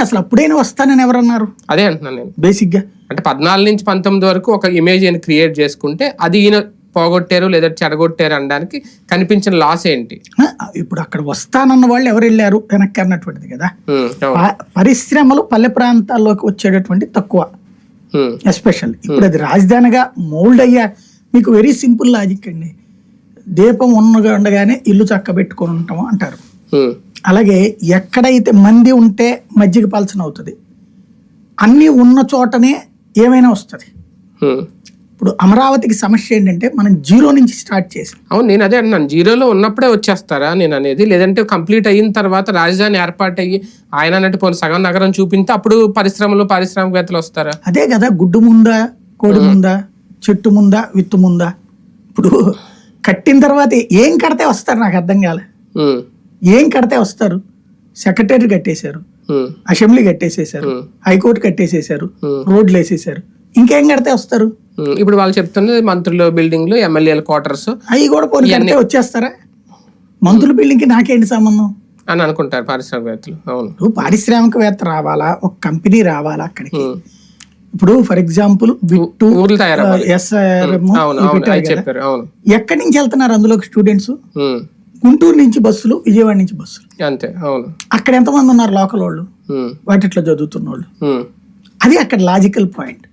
అసలు అప్పుడైనా వస్తానని ఎవరన్నారు? అదే అంటున్నాను నేను. బేసిక్గా అంటే పద్నాలుగు నుంచి పంతొమ్మిది వరకు ఒక ఇమేజ్ అని క్రియేట్ చేసుకుంటే అది ఈయన పోగొట్టారు లేదా చెడగొట్టారు అనడానికి కనిపించిన లాస్ ఏంటి? ఇప్పుడు అక్కడ వస్తానన్న వాళ్ళు ఎవరు వెళ్ళారు? వెనక్కి అన్నటువంటిది కదా. పరిశ్రమలు పల్లె ప్రాంతాల్లోకి వచ్చేటటువంటి తక్కువ. ఎస్పెషల్ ఇప్పుడు అది రాజధానిగా మౌల్డ్ అయ్యా. మీకు వెరీ సింపుల్ లాజిక్ అండి. దీపం ఉన్నగా ఉండగానే ఇల్లు చక్క పెట్టుకొని ఉంటాం అంటారు అలాగే ఎక్కడైతే మంది ఉంటే మజ్జిగ పలచన అవుతుంది. అన్నీ ఉన్న చోటనే ఏమైనా వస్తుంది. ఇప్పుడు అమరావతికి సమస్య ఏంటంటే మనం జీరో నుంచి స్టార్ట్ చేసాం. అవును నేను అదే అన్నాను. జీరోలో ఉన్నప్పుడే వచ్చేస్తారా నేను అనేది లేదంటే కంప్లీట్ అయిన తర్వాత రాజధాని ఏర్పాటు అయ్యి ఆయన అన్నట్టు పోనీ సగం నగరం చూపించి అప్పుడు పరిశ్రమలు పారిశ్రామికవేత్తలు వస్తారా? అదే కదా గుడ్డు ముందా కోడి ముందా చెట్టు ముందా విత్తు ముందా? ఇప్పుడు కట్టిన తర్వాత ఏం కడితే వస్తారు నాకు అర్థం కాలే. ఏం కడితే వస్తారు? సెక్రటరీ కట్టేశారు. ఉమ్, అసెంబ్లీ కట్టేసేశారు. ఉమ్, హైకోర్టు కట్టేసేశారు. ఉమ్. రోడ్లు వేసేసారు ఇంకేం కడితే వస్తారు. ఇప్పుడు వాళ్ళు చెప్తున్నది మంత్రులు బిల్డింగ్లు ఎమ్మెల్యేల క్వార్టర్స్ అవి కూడా పోనీ కడితే వచ్చేస్తారా? మంత్రుల బిల్డింగ్కి నాకేంటి సంబంధం? అని అనుకుంటారు పారిశ్రామికవేత్తలు. అవును. పారిశ్రామికవేత్త రావాలా? ఒక కంపెనీ రావాలా అక్కడికి. ఇప్పుడు ఫర్ ఎగ్జాంపుల్ ఎస్ఆర్ఎం ఎక్కడి నుంచి వెళ్తున్నారు అందులోకి స్టూడెంట్స్ గుంటూరు నుంచి బస్సులు విజయవాడ నుంచి బస్సులు. అంతే అవును. అక్కడ ఎంతమంది ఉన్నారు లోకల్ వాళ్ళు? వాటిట్లో చదువుతున్న వాళ్ళు. అది అక్కడ లాజికల్ పాయింట్.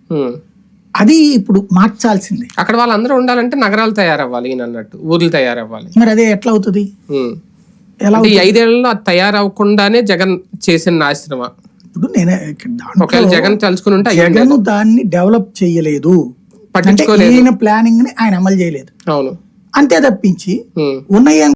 అది ఇప్పుడు మార్చాల్సింది. అక్కడ వాళ్ళందరూ ఉండాలంటే నగరాలు తయారవ్వాలి ఈయన అన్నట్టు ఊర్లు తయారవ్వాలి. మరి అదే ఎట్లా అవుతుంది. ఎలా ఈ ఐదేళ్ళలో అది తయారవ్వకుండానే జగన్ చేసిన నాశనమా ఇప్పుడు నేనే ఒకవేళ జగన్ తలుచుకుని ఉంటే జగన్ దాన్ని డెవలప్ చేయలేదు. పట్టించుకోలేదు. ప్లానింగ్ని ఆయన అమలు చేయలేదు. అవును. అంతే తప్పించి ఉన్నాయి